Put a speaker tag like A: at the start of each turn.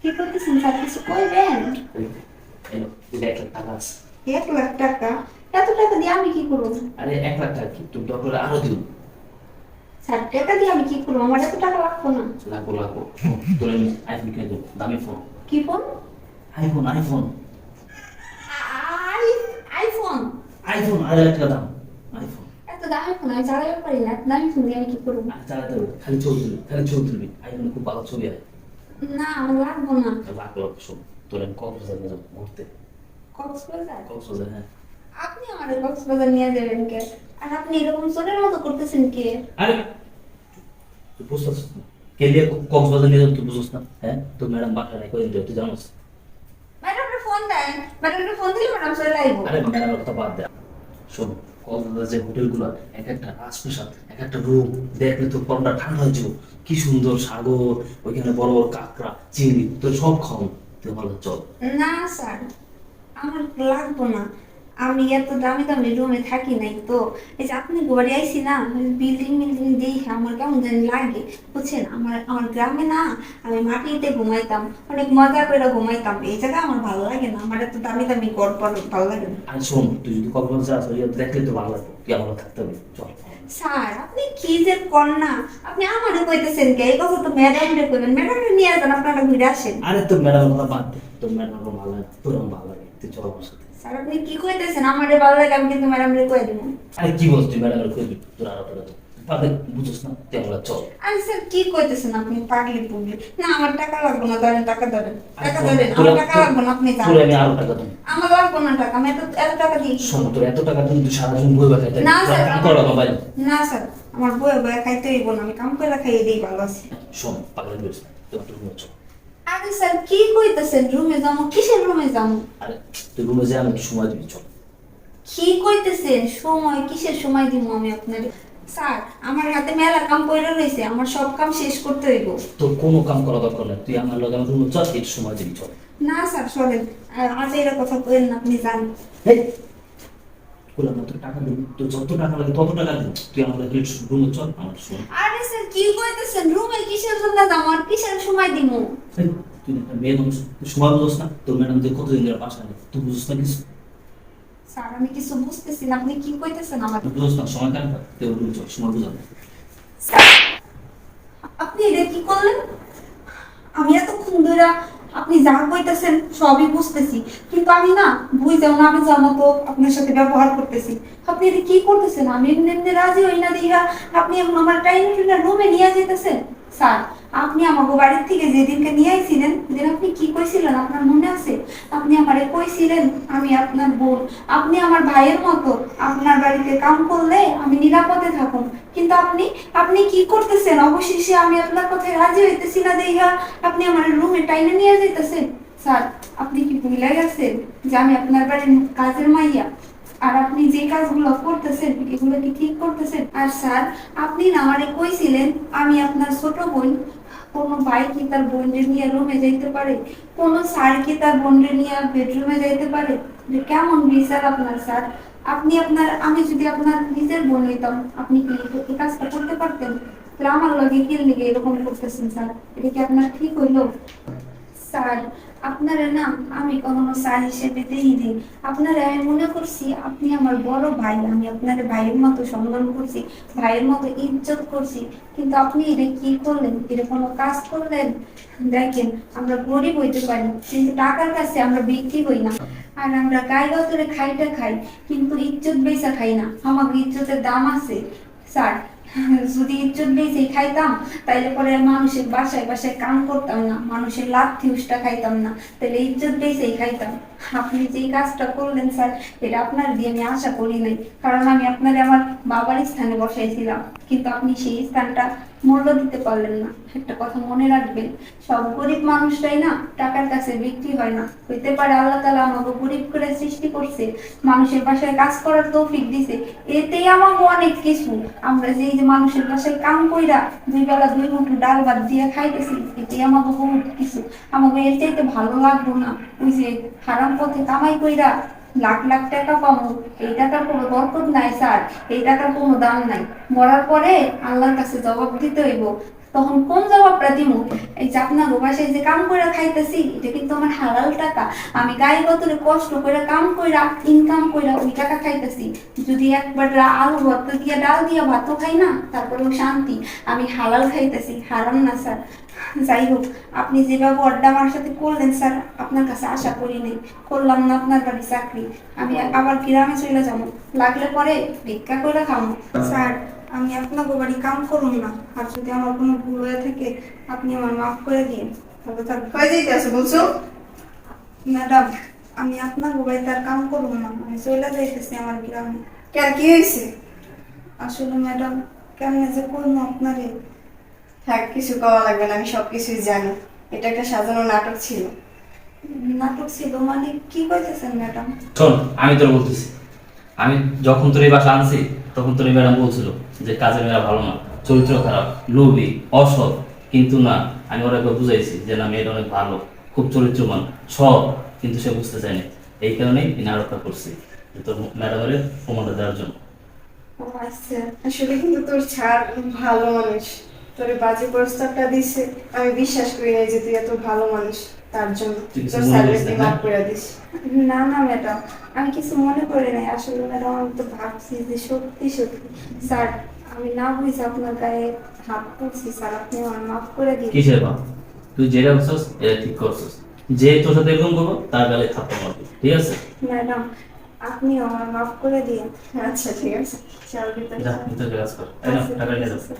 A: কি করতেছেন? স্যার কিছু
B: এটা এক লাখ টাকা? আছে
A: এক লাখ টাকা এত টাকা দিয়ে আমি কি করব?
B: আরে এক লাখ টাকা কি তুমি দরকার হলে আরও দিও।
A: স্যার টাকা দিয়ে আমি কি করব? আমার এত টাকা লাগবো না।
B: লাগবো লাগবো। তোর আমি আইফোন কিনে দেবো দামি ফোন।
A: কি phone?
B: IPhone iPhone
A: I iPhone
B: iPhone আড়াই লাখ টাকা দাম।
A: ফোন চালাতে পারি না দামি ফোন দিয়ে আমি কি করব?
B: চালাতে হবে খালি ছবি তুলবি খালি ছবি তুলবি আইফোনে খুব ভালো ছবি হয়।
A: না আমার লাগবো না।
B: লাখ লাখ তোর আমি কক্সবাজার নিয়ে যাব ঘুরতে।
A: কক্সবাজার?
B: কক্সবাজার হ্যাঁ।
A: আপনি আমার কক্সবাজার নিয়ে যাবেন কে? আর আপনি এরকম সোনের মতো করতেছেন কে?
B: আরে তুই বুঝতেছিস না। কে লিয়ে কক্সবাজার নিয়ে যাব তুই বুঝছিস না হ্যাঁ? তোর ম্যাডাম বাসা নাই কদিন তুই জানোস।
A: ম্যাডামকে ফোন দেন ম্যাডামকে ফোন দিলে ম্যাডাম চলে আসব।
B: আরে ম্যাডামের কথা বাদ দে। শোন যে হোটেলগুলো, এক একটা এক একটা রুম দেখলে ঠান্ডা কি সুন্দর সাগর, ওইখানে বড় বড় কাঁকড়া, চিংড়ি তোর সব খাও তুই বলো, চল।
A: না, স্যার, আমার লাগবো না। আমি এত দামি দামি রুমে থাকি নাই তো। এই যে আপনি গড়ে আইসি না বিল্ডিং বিল্ডিং দেখে আমার কেমন জানি লাগে। বুঝছেন? আমার আমার গ্রামে না আমি মাটিতে ঘুমাইতাম। অনেক মজা করে ঘুমাইতাম। এই জায়গা আমার ভালো লাগে না। আমার এত দামি দামি ঘর পর ভালো লাগে না।
B: আর শোন তুই যদি কক্সবাজার যাস ওই দেখলে তো ভালো লাগবে। তুই আমার থাকতে হবে। চল।
A: স্যার আপনি কি যে কন্যা? আপনি আমারে কইতেছেন কে? এই কথা তো ম্যাডাম রে কইবেন। ম্যাডাম রে নিয়ে যান আপনারা ঘুরে আসেন।
B: আরে তোর ম্যাডামের কথা বাদ দে। তোর ম্যাডাম ভালো লাগে তোর ভালো লাগে। তুই চল আমার সাথে।
A: স্যার আপনি কি কইতেছেন? আমারে ভালো লাগে আমি কিন্তু ম্যাডাম রে কই দিব।
B: আরে কি বলছিস? তুই ম্যাডামের কই দিবি তোর আরও তো না আমরা চল।
A: আরে স্যার কি কইতেছেন আপনি? পাগলি পুগলি। না আমার টাকা লাগবে না ধরেন টাকা ধরেন। টাকা ধরেন আমার টাকা লাগবে না আপনি যান।
B: আমি আরও টাকা দেবো।
A: আমার লাগবে না টাকা আমি এত এত টাকা দিই
B: তোর এত টাকা বই বাখাইতে
A: না স্যার না স্যার আমার বয়ে বয়ে খাইতে হইব না আমি কাম করে খাইয়ে দিই ভালো আছি।
B: শোন পাগলা চল।
A: আরে স্যার কি কইতেছেন? রুমে যাব? কিসের রুমে যাব?
B: আরে তুই রুমে যা আমি সময় দিবি চল।
A: কি কইতেছেন? সময় কিসের সময় দিব আমি আপনাকে স্যার আমার হাতে মেলা কাম কইরা রইছে আমার সব কাম শেষ করতে হইব।
B: তোর কোনো কাম করা দরকার নেই তুই আমার লগে আমার রুমে চল একটু সময় দিবি চল।
A: না স্যার চলেন। আর এর কথা কইেন না আপনি জান
B: হেই! বললাম তোর টাকা দিবি? তোর যত টাকা লাগে তত টাকা দিবি। তুই আমার লগে একটু রুমে চল আমার শোন।
A: আরে স্যার কি কইতেছেন? রুমে কিসের জন্য যাব? আর কিসের সময় দিব?
B: তুই একটা মেয়ে মানুষ সময় বুঝোস না? তোর ম্যাডাম যে কতদিন ধরে নেই তুই বুঝোস না কিছু?
A: স্যার আমি কিছু বুঝতেছি না। আপনি কি কইতেছেন
B: আমাকে? সময় কেন সময়
A: আপনি এটা কি করলেন? আমি এতক্ষণ ধরে আপনি যা কইতেছেন সবই বুঝতেছি। কিন্তু আমি না বুঝতেও না আমি জানো তো আপনার সাথে ব্যবহার করতেছি। আপনি এটা কি করতেছেন? আমি এমনি রাজি হই না দিহা আপনি এখন আমার টাইম ফিল্ডার রুমে নিয়ে যেতেছেন স্যার, আপনি আমাকে বাড়ির থেকে যেদিনকে নিয়ে আইছিলেন, সেদিন আপনি কি কইছিলেন? আপনার মনে আছে? আপনি আমারে কইছিলেন, আমি আপনার বোন, আপনি আমার ভাইয়ের মতো, আপনার বাড়িতে কাম করলে আমি নিরাপদে থাকুন কিন্তু আপনি আপনি কি করতেছেন? অবশেষে আমি আপনার কথায় রাজি হইতেছি না দেখা আপনি আমার রুমে টাইনে নিয়ে যাইতেছেন। স্যার, আপনি কি ভুলে গেছেন যে আমি আপনার বাড়ির কাজের মাইয়া? আর আপনি যে কাজগুলো করতেছেন, এগুলো কি ঠিক করতেছেন? আর স্যার, আপনি না আমারে কইছিলেন, আমি আপনার ছোট বোন। কোনো ভাই কি তার বোনরে নিয়ে রুমে যাইতে পারে? কোনো স্যার কি তার বোনরে নিয়ে বেডরুমে যাইতে পারে? কেমন বিচার আপনার, স্যার? আপনি আপনার, আমি যদি আপনার নিজের বোন হইতাম, আপনি কি এই কাজটা করতে পারতেন? তাহলে আমার লগে কি এরকম করতেছেন, স্যার? এটা কি আপনার ঠিক হইল? স্যার, আপনারা আমি কখনো স্যার হিসেবে আপনারা, আমি মনে করছি আপনি আমার বড় ভাই, আমি আপনার ভাইয়ের মতো সম্মান করছি, ভাইয়ের মতো ইজ্জত করছি, কিন্তু আপনি এটা কি করলেন? এটা কোনো কাজ করলেন? দেখেন, আমরা গরিব হইতে পারি, কিন্তু টাকার কাছে আমরা বিক্রি হই না। আর আমরা গায়ে গতরে খাইটা খাই, কিন্তু ইজ্জত বেচা খাই না। আমাকে ইজ্জতের দাম আছে। স্যার যদি ইজ্জত বেঁচে খাইতাম, তাইলে পরে মানুষের বাসায় বাসায় কাম করতাম না, মানুষের লাভ থিউসটা খাইতাম না তাহলে ইজ্জত বেঁচেই খাইতাম। আপনি যে কাজটা করলেন স্যার, এটা আপনার দিয়ে আমি আশা করি নাই। কারণ আমি আপনারে আমার বাবার স্থানে বসাইছিলাম। কিন্তু আপনি সেই স্থানটা মূল্য দিতে পারলেন না। একটা কথা মনে রাখবেন, সব গরিব মানুষরাই না টাকার কাছে বিক্রি হয় না। হইতে পারে আল্লাহ তালা আমাকে গরিব করে সৃষ্টি করছে, মানুষের বাসায় কাজ করার তৌফিক দিছে। এতেই আমাকে অনেক কিছু। আমরা যে এই যে মানুষের বাসায় কাম কইরা দুই বেলা দুই মুঠো ডাল ভাত দিয়ে খাইতেছি, এতেই আমাকে বহুত কিছু। আমাকে এর চাইতে ভালো লাগবো না। ওই যে হারাম পথে কামাই কইরা লাখ লাখ টাকা পাবো এই টাকার কোনো বরকত নাই স্যার এই টাকার কোনো দাম নাই। মরার পরে আল্লাহর কাছে জবাব দিতে হইব। তখন কোন জবাবটা দিব এই যে আপনার বাসায় যে কাম করে খাইতেছি, এটা কিন্তু আমার হালাল টাকা। আমি গায়ে বতরে কষ্ট করে কাম কইরা ইনকাম কইরা ওই টাকা খাইতেছি। যদি একবার আলু ভর্তা দিয়ে, ডাল দিয়ে ভাতও খাই না তারপরেও শান্তি। আমি হালাল খাইতেছি, হারাম না স্যার। যাই হোক আপনি যে ব্যবহারটা আমার সাথে করলেন, স্যার, আপনার কাছে আশা করি নাই। করলাম না আপনার বাড়ি চাকরি। আমি আবার গ্রামে চলে যাব। লাগলে পরে ভিক্ষা করে খাব। স্যার, আমি আপনার বাড়ি কাম করুন না। আর যদি আমার কোনো ভুল হয়ে থাকে, আপনি আমার মাফ করে দিন। তার
C: কই যাইতেছো বলছো?
A: ম্যাডাম, আমি আপনার কাম না। আমি চলে যাইতেছি আমার গ্রামে।
C: কেন, কি হয়েছে?
A: আসলে ম্যাডাম, কেমনে যে করব আপনারে?
C: থাক কিছু কওয়া লাগবে না আমি সব কিছুই জানি। এটা একটা সাজানো নাটক ছিল।
A: নাটক ছিল মানে কি কইতেছেন ম্যাডাম?
B: শোন আমি তোর বলতেছি। আমি যখন তোর এই বাসা আনছি তখন তোর এই ম্যাডাম বলছিল যে কাজের মেয়েরা ভালো না চরিত্র খারাপ লোভী অসৎ। কিন্তু না আমি ওরা একবার বুঝাইছি যে না মেয়েটা অনেক ভালো খুব চরিত্রবান সৎ। কিন্তু সে বুঝতে চায়নি। এই কারণেই এই নাটকটা করছি যে তোর ম্যাডামের প্রমাণটা দেওয়ার জন্য।
A: ও আচ্ছা
C: আসলে কিন্তু তোর ছাড় ভালো মানুষ। তোর বাজে প্রস্তাবটা দিছে। আমি বিশ্বাস করি না যে তুই এত ভালো মানুষ তার জন্য। তোর
B: না,
C: মাফ করে দিস।
A: না না ম্যাডাম আমি কিছু মনে করি নাই। আসলে ম্যাডাম আমি তো ভাবছি যে সত্যি সত্যি। স্যার আমি না বুঝে আপনার গায়ে হাত তুলছি। স্যার আপনি আমার মাফ করে দিন।
B: কিসের বাপ তুই যেটা করছিস এটা ঠিক করছিস। যে তোর সাথে এরকম করব তার গালে থাপ্পড় মারবি ঠিক আছে?
A: ম্যাডাম আপনি আমার মাফ করে দিন।
C: আচ্ছা ঠিক আছে। চল ভিতরে
B: যা ভিতরে কাজ কর। টাকা নিয়ে যাও।
A: আচ্ছা,